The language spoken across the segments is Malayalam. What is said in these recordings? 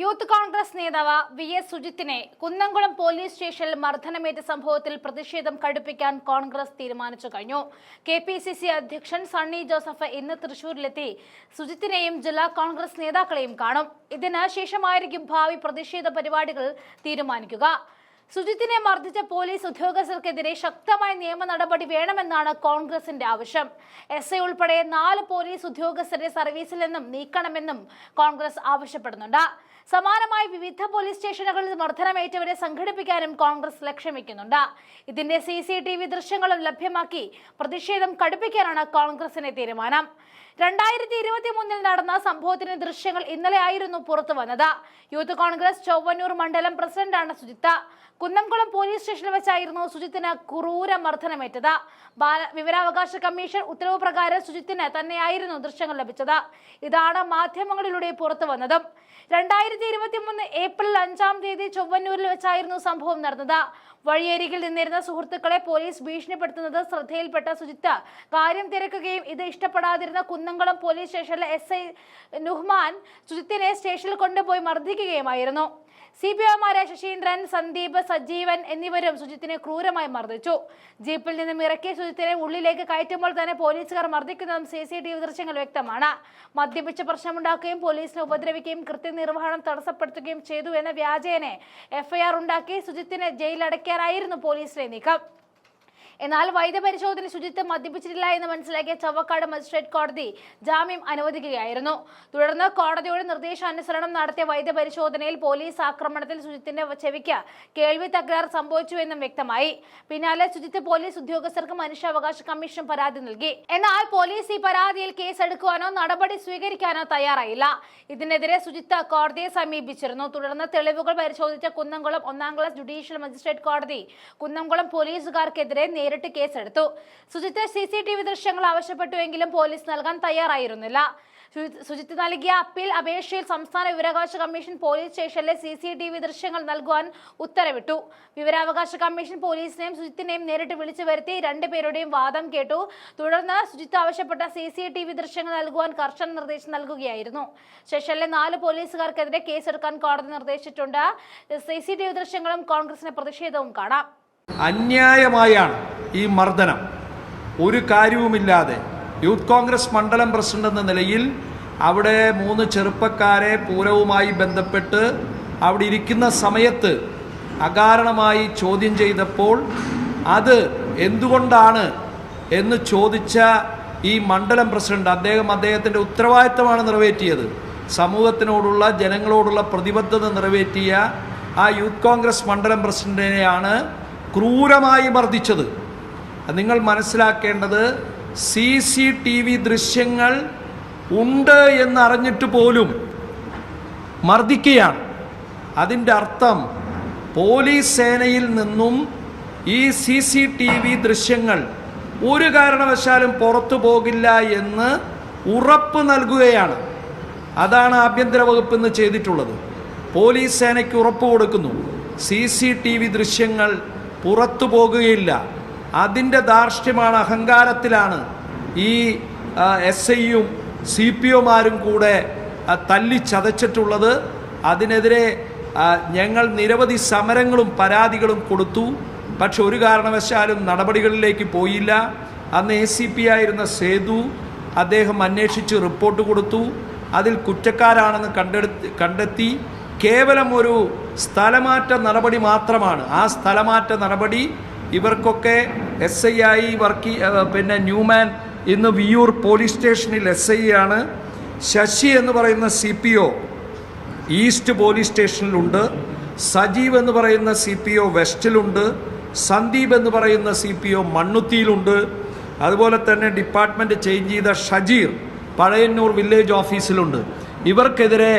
യൂത്ത് കോൺഗ്രസ് നേതാവ് വി എസ് സുജിത്തിനെ കുന്നംകുളം പോലീസ് സ്റ്റേഷനിൽ മർദ്ദനമേറ്റ സംഭവത്തിൽ പ്രതിഷേധം കടുപ്പിക്കാൻ കോൺഗ്രസ് തീരുമാനിച്ചു കഴിഞ്ഞു. കെ പി സി സി അധ്യക്ഷൻ സണ്ണി ജോസഫ് ഇന്ന് തൃശൂരിലെത്തി. സുജിത്തിനെയും ജില്ലാ കോൺഗ്രസ് നേതാക്കളെയും കാണും. ഇതിന് ശേഷമായിരിക്കും ഭാവി പ്രതിഷേധ പരിപാടികൾ തീരുമാനിക്കുക. സുജിത്തിനെ മർദ്ദിച്ച പോലീസ് ഉദ്യോഗസ്ഥർക്കെതിരെ ശക്തമായ നിയമ നടപടി വേണമെന്നാണ് കോൺഗ്രസിന്റെ ആവശ്യം. എസ് ഐ ഉൾപ്പെടെ നാല് പോലീസ് ഉദ്യോഗസ്ഥരെ സർവീസിൽ നിന്നും നീക്കണമെന്നും കോൺഗ്രസ് ആവശ്യപ്പെടുന്നുണ്ട്. സമാനമായി വിവിധ പോലീസ് സ്റ്റേഷനുകളിൽ മർദ്ദനമേറ്റവരെ സംഘടിപ്പിക്കാനും കോൺഗ്രസ് ലക്ഷ്യം വെക്കുന്നുണ്ട് ഇതിന്റെ സി സി ടി വി ദൃശ്യങ്ങളും ലഭ്യമാക്കി പ്രതിഷേധം കടുപ്പിക്കാനാണ് കോൺഗ്രസിന്റെ തീരുമാനം. രണ്ടായിരത്തി ഇരുപത്തി മൂന്നിൽ നടന്ന സംഭവത്തിന്റെ ദൃശ്യങ്ങൾ ഇന്നലെ ആയിരുന്നു പുറത്തു വന്നത്. യൂത്ത് കോൺഗ്രസ് ചൊവ്വന്നൂർ മണ്ഡലം പ്രസിഡന്റാണ് സുജിത്ത. കുന്നംകുളം പോലീസ് സ്റ്റേഷനിൽ വെച്ചായിരുന്നു സുജിത്തിന് ക്രൂര മർദ്ദനമേറ്റത്. വിവരാവകാശ കമ്മീഷൻ ഉത്തരവ് പ്രകാരം സുജിത്തിന് തന്നെയായിരുന്നു ദൃശ്യങ്ങൾ ലഭിച്ചത്. ഇതാണ് മാധ്യമങ്ങളിലൂടെ പുറത്തു വന്നതും. രണ്ടായിരത്തി ഇരുപത്തി മൂന്ന് ഏപ്രിൽ അഞ്ചാം തീയതി ചൊവ്വന്നൂരിൽ വെച്ചായിരുന്നു സംഭവം നടന്നത്. വഴിയരികിൽ നിന്നിരുന്ന സുഹൃത്തുക്കളെ പോലീസ് ഭീഷണിപ്പെടുത്തുന്നത് ശ്രദ്ധയിൽപ്പെട്ട സുജിത്ത്. കാര്യം തിരക്കുകയും ഇത് ഇഷ്ടപ്പെടാതിരുന്ന കുന്നംകുളം പോലീസ് സ്റ്റേഷനിലെ എസ് ഐ നുഹ്മാൻ സുജിത്തിനെ സ്റ്റേഷനിൽ കൊണ്ടുപോയി മർദ്ദിക്കുകയുമായിരുന്നു. സി പി ഒമാരായ ശശീന്ദ്രൻ സന്ദീപ് സജീവൻ എന്നിവരും സുജിത്തിനെ ക്രൂരമായി മർദ്ദിച്ചു. ജീപ്പിൽ നിന്നും ഇറക്കിയ സുജിത്തിനെ ഉള്ളിലേക്ക് കയറ്റുമ്പോൾ തന്നെ പോലീസുകാർ മർദ്ദിക്കുന്നതും സി സി ടി വി ദൃശ്യങ്ങൾ വ്യക്തമാണ്. മദ്യപിച്ച് പ്രശ്നമുണ്ടാക്കുകയും പോലീസിനെ ഉപദ്രവിക്കുകയും കൃത്യനിർവഹണം തടസ്സപ്പെടുത്തുകയും ചെയ്തു എന്ന വ്യാജേനെ എഫ്ഐആർ ഉണ്ടാക്കി സുജിത്തിനെ ജയിലടയ്ക്കാനായിരുന്നു പോലീസിന്റെ നീക്കം. എന്നാൽ വൈദ്യപരിശോധന ശുചിത്വം മദ്യപിച്ചിട്ടില്ല എന്ന് മനസ്സിലാക്കിയ ചവക്കാട് മജിസ്ട്രേറ്റ് കോടതി ജാമ്യം അനുവദിക്കുകയായിരുന്നു. തുടർന്ന് കോടതിയുടെ നിർദ്ദേശാനുസരണം നടത്തിയ വൈദ്യപരിശോധനയിൽ പോലീസ് ആക്രമണത്തിൽ ശുചിത്തിന്റെ ചെവിക്ക് കേൾവി തകരാർ സംഭവിച്ചുവെന്നും വ്യക്തമായി. പിന്നാലെ ശുചിത്വ പോലീസ് ഉദ്യോഗസ്ഥർക്ക് മനുഷ്യാവകാശ കമ്മീഷൻ പരാതി നൽകി. എന്നാൽ പോലീസ് ഈ പരാതിയിൽ കേസെടുക്കുവാനോ നടപടി സ്വീകരിക്കാനോ തയ്യാറായില്ല. ഇതിനെതിരെ ശുചിത്വ കോടതിയെ സമീപിച്ചിരുന്നു. തുടർന്ന് തെളിവുകൾ പരിശോധിച്ച കുന്നംകുളം ഒന്നാം ക്ലാസ് ജുഡീഷ്യൽ മജിസ്ട്രേറ്റ് കോടതി കുന്നംകുളം പോലീസുകാർക്കെതിരെ നേരിട്ട് കേസെടുത്തു. Sujith C C T V ദൃശ്യങ്ങൾ ആവശ്യപ്പെട്ടുവെങ്കിലും പോലീസ് നൽകാൻ തയ്യാറായിരുന്നില്ല. സുജി- സുജിത്ത് നൽകിയ അപ്പീൽ അപേക്ഷയിൽ സംസ്ഥാന വിവരാവകാശ കമ്മീഷൻ പോലീസ് സ്റ്റേഷനിലെ സി സി ടി വി ദൃശ്യങ്ങൾ നൽകുവാൻ ഉത്തരവിട്ടു. വിവരാവകാശ കമ്മീഷൻ പോലീസിനെയും സുജിത്തിനെയും നേരിട്ട് വിളിച്ചു വരുത്തി രണ്ടുപേരുടെയും വാദം കേട്ടു. തുടർന്ന് സുജിത്ത് ആവശ്യപ്പെട്ട സി സി ടി വി ദൃശ്യങ്ങൾ നൽകുവാൻ കർശന നിർദ്ദേശം നൽകുകയായിരുന്നു. സ്റ്റേഷനിലെ നാല് പോലീസുകാർക്കെതിരെ കേസെടുക്കാൻ കോടതി നിർദ്ദേശിച്ചിട്ടുണ്ട്. സി സി ടി വി ദൃശ്യങ്ങളും കോൺഗ്രസിന്റെ പ്രതിഷേധവും കാണാം. അന്യായമായാണ്. ഈ മർദ്ദനം ഒരു കാര്യവുമില്ലാതെ യൂത്ത് കോൺഗ്രസ് മണ്ഡലം പ്രസിഡന്റ് എന്ന നിലയിൽ അവിടെ മൂന്ന് ചെറുപ്പക്കാരെ പൂരവുമായി ബന്ധപ്പെട്ട് അവിടെ ഇരിക്കുന്ന സമയത്ത് അകാരണമായി ചോദ്യം ചെയ്തപ്പോൾ അത് എന്തുകൊണ്ടാണ് എന്ന് ചോദിച്ച ഈ മണ്ഡലം പ്രസിഡന്റ് അദ്ദേഹം അദ്ദേഹത്തിന്റെ ഉത്തരവാദിത്തമാണ് നിറവേറ്റിയത്. സമൂഹത്തിനോടുള്ള ജനങ്ങളോടുള്ള പ്രതിബദ്ധത നിറവേറ്റിയ ആ യൂത്ത് കോൺഗ്രസ് മണ്ഡലം പ്രസിഡന്റിനെയാണ് ക്രൂരമായി മർദ്ദിച്ചത്. നിങ്ങൾ മനസ്സിലാക്കേണ്ടത് സി സി ടി വി ദൃശ്യങ്ങൾ ഉണ്ട് എന്നറിഞ്ഞിട്ട് പോലും മർദ്ദിക്കുകയാണ്. അതിന്റെ അർത്ഥം പോലീസ് സേനയിൽ നിന്നും ഈ സി സി ടി വി ദൃശ്യങ്ങൾ ഒരു കാരണവശാലും പുറത്തു പോകില്ല എന്ന് ഉറപ്പ് നൽകുകയാണ്. അതാണ് ആഭ്യന്തര വകുപ്പ് ഇന്ന് ചെയ്തിട്ടുള്ളത്. പോലീസ് സേനയ്ക്ക് ഉറപ്പ് കൊടുക്കുന്നു. സി സി ടി വി ദൃശ്യങ്ങൾ പുറത്തു പോകുകയില്ല. അതിന്റെ ധാർഷ്ട്യമാണ് അഹങ്കാരത്തിലാണ്. ഈ എസ് ഐയും സി പി ഒമാരും കൂടെ തല്ലി തല്ലിച്ചതച്ചിട്ടുള്ളത്. അതിനെതിരെ ഞങ്ങൾ നിരവധി സമരങ്ങളും പരാതികളും കൊടുത്തു. പക്ഷെ ഒരു കാരണവശാലും നടപടികളിലേക്ക് പോയില്ല. അന്ന് എ സി പി ആയിരുന്ന സേതു അദ്ദേഹം അന്വേഷിച്ച് റിപ്പോർട്ട് കൊടുത്തു. അതിൽ കുറ്റക്കാരാണെന്ന് കണ്ടെടുത്ത് കണ്ടെത്തി. കേവലം ഒരു സ്ഥലമാറ്റ നടപടി മാത്രമാണ്. ആ സ്ഥലമാറ്റ നടപടി ഇവർക്കൊക്കെ എസ് ഐ ആയി വർക്ക് പിന്നെ ന്യൂമാൻ ഇന്ന് വിയൂർ പോലീസ് സ്റ്റേഷനിൽ എസ് ഐ ആണ്. ശശി എന്ന് പറയുന്ന C P O east police സ്റ്റേഷനിലുണ്ട് Sajeev എന്ന് പറയുന്ന സി പി ഒ വെസ്റ്റിലുണ്ട് സന്ദീപ് എന്ന് പറയുന്ന സി പി ഒ മണ്ണുത്തിയിലുണ്ട് അതുപോലെ തന്നെ ഡിപ്പാർട്ട്മെന്റ് ചേഞ്ച് ചെയ്ത ഷജീർ പഴയന്നൂർ വില്ലേജ് ഓഫീസിലുണ്ട് ഇവർക്കെതിരെ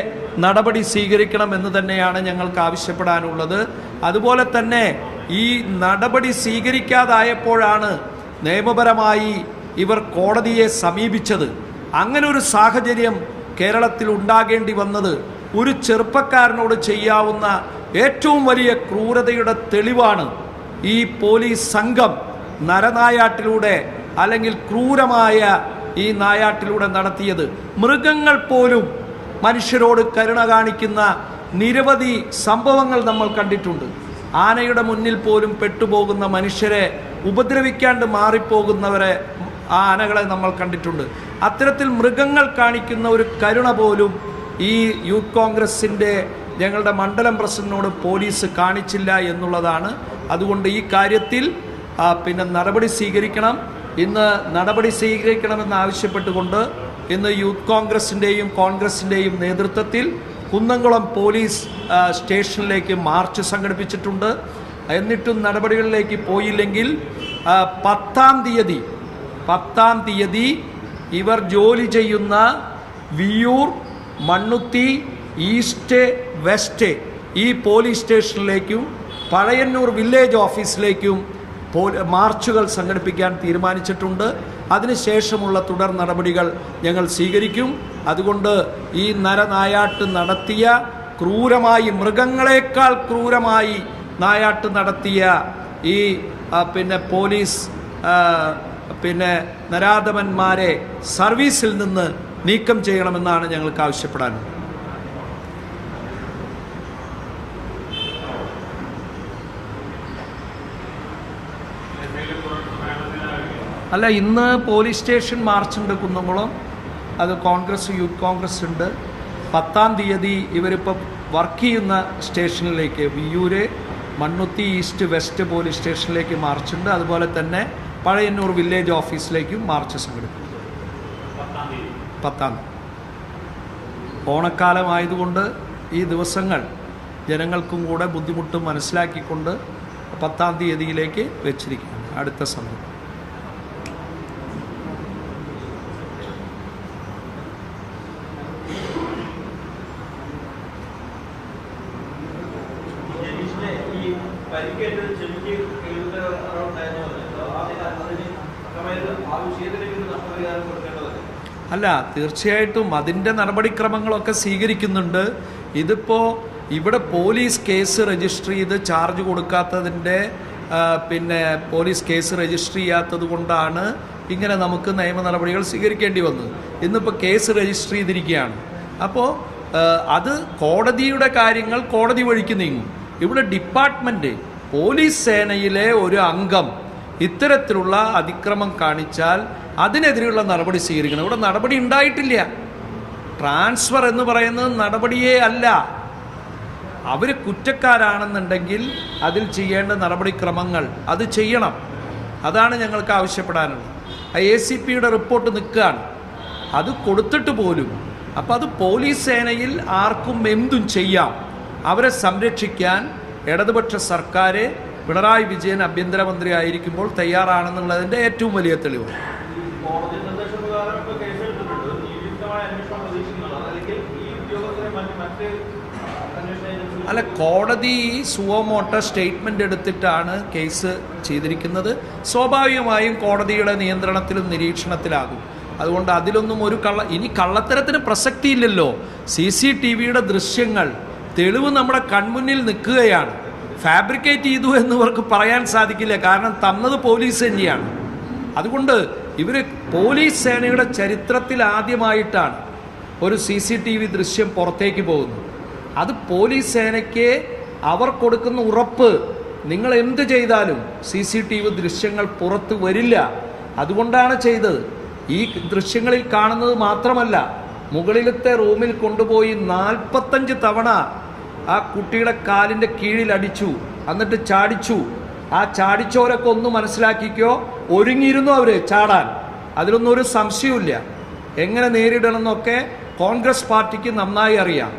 നടപടി സ്വീകരിക്കണം എന്ന് തന്നെയാണ് ഞങ്ങൾക്ക് ആവശ്യപ്പെടാനുള്ളത്. അതുപോലെ തന്നെ ഈ നടപടി സ്വീകരിക്കാതായപ്പോഴാണ് നിയമപരമായി ഇവർ കോടതിയെ സമീപിച്ചത്. അങ്ങനെ ഒരു സാഹചര്യം കേരളത്തിൽ ഉണ്ടാകേണ്ടി വന്നത് ഒരു ചെറുപ്പക്കാരനോട് ചെയ്യാവുന്ന ഏറ്റവും വലിയ ക്രൂരതയുടെ തെളിവാണ്. ഈ പോലീസ് സംഘം നരനായാട്ടിലൂടെ അല്ലെങ്കിൽ ക്രൂരമായ ഈ നായാട്ടിലൂടെ നടത്തിയത്. മൃഗങ്ങൾ പോലും മനുഷ്യരോട് കരുണ കാണിക്കുന്ന നിരവധി സംഭവങ്ങൾ നമ്മൾ കണ്ടിട്ടുണ്ട്. ആനയുടെ മുന്നിൽ പോലും പെട്ടുപോകുന്ന മനുഷ്യരെ ഉപദ്രവിക്കാണ്ട് മാറിപ്പോകുന്നവരെ ആ ആനകളെ നമ്മൾ കണ്ടിട്ടുണ്ട്. അത്തരത്തിൽ മൃഗങ്ങൾ കാണിക്കുന്ന ഒരു കരുണ പോലും ഈ യൂത്ത് കോൺഗ്രസിന്റെ ഞങ്ങളുടെ മണ്ഡലം പ്രസിഡന്റിനോട് പോലീസ് കാണിച്ചില്ല എന്നുള്ളതാണ്. അതുകൊണ്ട് ഈ കാര്യത്തിൽ പിന്നെ നടപടി സ്വീകരിക്കണം. ഇന്ന് നടപടി സ്വീകരിക്കണമെന്ന് ആവശ്യപ്പെട്ടുകൊണ്ട് ഇന്ന് യൂത്ത് കോൺഗ്രസിന്റെയും കോൺഗ്രസിന്റെയും നേതൃത്വത്തിൽ കുന്നംകുളം പോലീസ് സ്റ്റേഷനിലേക്ക് മാർച്ച് സംഘടിപ്പിച്ചിട്ടുണ്ട്. എന്നിട്ടും നടപടികളിലേക്ക് പോയില്ലെങ്കിൽ പത്താം തീയതി പത്താം തീയതി ഇവർ ജോലി ചെയ്യുന്ന വിയൂർ മണ്ണുത്തി ഈസ്റ്റ് വെസ്റ്റ് ഈ പോലീസ് സ്റ്റേഷനിലേക്കും പഴയന്നൂർ വില്ലേജ് ഓഫീസിലേക്കും മാർച്ചുകൾ സംഘടിപ്പിക്കാൻ തീരുമാനിച്ചിട്ടുണ്ട്. അതിനുശേഷമുള്ള തുടർ നടപടികൾ ഞങ്ങൾ സ്വീകരിക്കും. അതുകൊണ്ട് ഈ നരനായാട്ട് നടത്തിയ ക്രൂരമായി മൃഗങ്ങളെക്കാൾ ക്രൂരമായി നായാട്ട് നടത്തിയ ഈ പിന്നെ പോലീസ് പിന്നെ നരാധമന്മാരെ സർവീസിൽ നിന്ന് നീക്കം ചെയ്യണമെന്നാണ് ഞങ്ങൾക്ക് ആവശ്യപ്പെടാനുള്ളത് അല്ല ഇന്ന് പോലീസ് സ്റ്റേഷൻ മാർച്ച് ഉണ്ട് കുന്നംകുളം. അത് കോൺഗ്രസ് യൂത്ത് കോൺഗ്രസ് ഉണ്ട്. പത്താം തീയതി ഇവരിപ്പോൾ വർക്ക് ചെയ്യുന്ന സ്റ്റേഷനിലേക്ക് Viyyur Mannuthy east west police സ്റ്റേഷനിലേക്ക് മാർച്ച് ഉണ്ട് അതുപോലെ തന്നെ പഴയന്നൂർ വില്ലേജ് ഓഫീസിലേക്കും മാർച്ച് സംഘടിപ്പിക്കും. പത്താം തീയതി. ഓണക്കാലമായതുകൊണ്ട് ഈ ദിവസങ്ങൾ ജനങ്ങൾക്കും കൂടെ ബുദ്ധിമുട്ട് മനസ്സിലാക്കിക്കൊണ്ട് പത്താം തീയതിയിലേക്ക് വെച്ചിരിക്കുകയാണ്. അടുത്ത സമയം അല്ല തീർച്ചയായിട്ടും അതിന്റെ നടപടിക്രമങ്ങളൊക്കെ സ്വീകരിക്കുന്നുണ്ട്. ഇതിപ്പോൾ ഇവിടെ പോലീസ് കേസ് രജിസ്റ്റർ ചെയ്ത് ചാർജ് കൊടുക്കാത്തതിന്റെ പിന്നെ പോലീസ് കേസ് രജിസ്റ്റർ ചെയ്യാത്തത് കൊണ്ടാണ് ഇങ്ങനെ നമുക്ക് നിയമ നടപടികൾ സ്വീകരിക്കേണ്ടി വന്നത്. ഇന്നിപ്പോൾ കേസ് രജിസ്റ്റർ ചെയ്തിരിക്കുകയാണ്. അപ്പോൾ അത് കോടതിയുടെ കാര്യങ്ങൾ കോടതി വഴിക്ക് നീങ്ങും. ഇവിടെ ഡിപ്പാർട്ട്മെന്റ് പോലീസ് സേനയിലെ ഒരു അംഗം ഇത്തരത്തിലുള്ള അതിക്രമം കാണിച്ചാൽ അതിനെതിരെയുള്ള നടപടി സ്വീകരിക്കണം. ഇവിടെ നടപടി ഉണ്ടായിട്ടില്ല. ട്രാൻസ്ഫർ എന്ന് പറയുന്നത് നടപടിയേ അല്ല. അവർ കുറ്റക്കാരാണെന്നുണ്ടെങ്കിൽ അതിൽ ചെയ്യേണ്ട നടപടിക്രമങ്ങൾ അത് ചെയ്യണം. അതാണ് ഞങ്ങൾക്ക് ആവശ്യപ്പെടാനുള്ളത്. ആ എ സി പിയുടെ റിപ്പോർട്ട് നിൽക്കുകയാണ്. അത് കൊടുത്തിട്ട് പോലും. അപ്പോൾ അത് പോലീസ് സേനയിൽ ആർക്കും എന്തും ചെയ്യാം. അവരെ സംരക്ഷിക്കാൻ ഇടതുപക്ഷ സർക്കാർ പിണറായി വിജയൻ ആഭ്യന്തരമന്ത്രി ആയിരിക്കുമ്പോൾ തയ്യാറാണെന്നുള്ളതിന്റെ ഏറ്റവും വലിയ തെളിവ്. കോടതി നിർദ്ദേശപ്രകാരം ഇപ്പോൾ കേസെടുത്തിട്ടുണ്ട് നിയുക്തമായ അന്വേഷണം പ്രതീക്ഷിക്കുന്നതാണ് അല്ലെങ്കിൽ ഈ ഉദ്യോഗസ്ഥരെ മറ്റ് മറ്റ് അല്ല കോടതി സുവമോട്ട സ്റ്റേറ്റ്മെന്റ് എടുത്തിട്ടാണ് കേസ് ചെയ്തിരിക്കുന്നത്. സ്വാഭാവികമായും കോടതിയുടെ നിയന്ത്രണത്തിലും നിരീക്ഷണത്തിലാകും. അതുകൊണ്ട് അതിലൊന്നും ഒരു കള്ള ഇനി കള്ളത്തരത്തിന് പ്രസക്തിയില്ലല്ലോ. സി സി ടി വിയുടെ ദൃശ്യങ്ങൾ തെളിവ് നമ്മുടെ കൺമുന്നിൽ നിൽക്കുകയാണ്. ഫാബ്രിക്കേറ്റ് ചെയ്തു എന്നിവർക്ക് പറയാൻ സാധിക്കില്ല. കാരണം തന്നത് പോലീസ് തന്നെയാണ്. അതുകൊണ്ട് ഇവർ പോലീസ് സേനയുടെ ചരിത്രത്തിൽ ആദ്യമായിട്ടാണ് ഒരു സി സി ടി വി ദൃശ്യം പുറത്തേക്ക് പോകുന്നത്. അത് പോലീസ് സേനയ്ക്ക് അവർ കൊടുക്കുന്ന ഉറപ്പ് നിങ്ങൾ എന്ത് ചെയ്താലും സി സി ടി വി ദൃശ്യങ്ങൾ പുറത്ത് വരില്ല. അതുകൊണ്ടാണ് ചെയ്തത്. ഈ ദൃശ്യങ്ങളിൽ കാണുന്നത് മാത്രമല്ല മുകളിലത്തെ റൂമിൽ കൊണ്ടുപോയി നാൽപ്പത്തഞ്ച് തവണ ആ കുട്ടിയുടെ കാലിന്റെ കീഴിൽ അടിച്ചു എന്നിട്ട് ചാടിച്ചു. ആ ചാടിച്ചവരൊക്കെ ഒന്ന് മനസ്സിലാക്കിക്കോ ഒരുങ്ങിയിരുന്നു അവർ ചാടാൻ. അതിലൊന്നും ഒരു സംശയവുമില്ല. എങ്ങനെ നേരിടണമെന്നൊക്കെ കോൺഗ്രസ് പാർട്ടിക്ക് നന്നായി അറിയാം.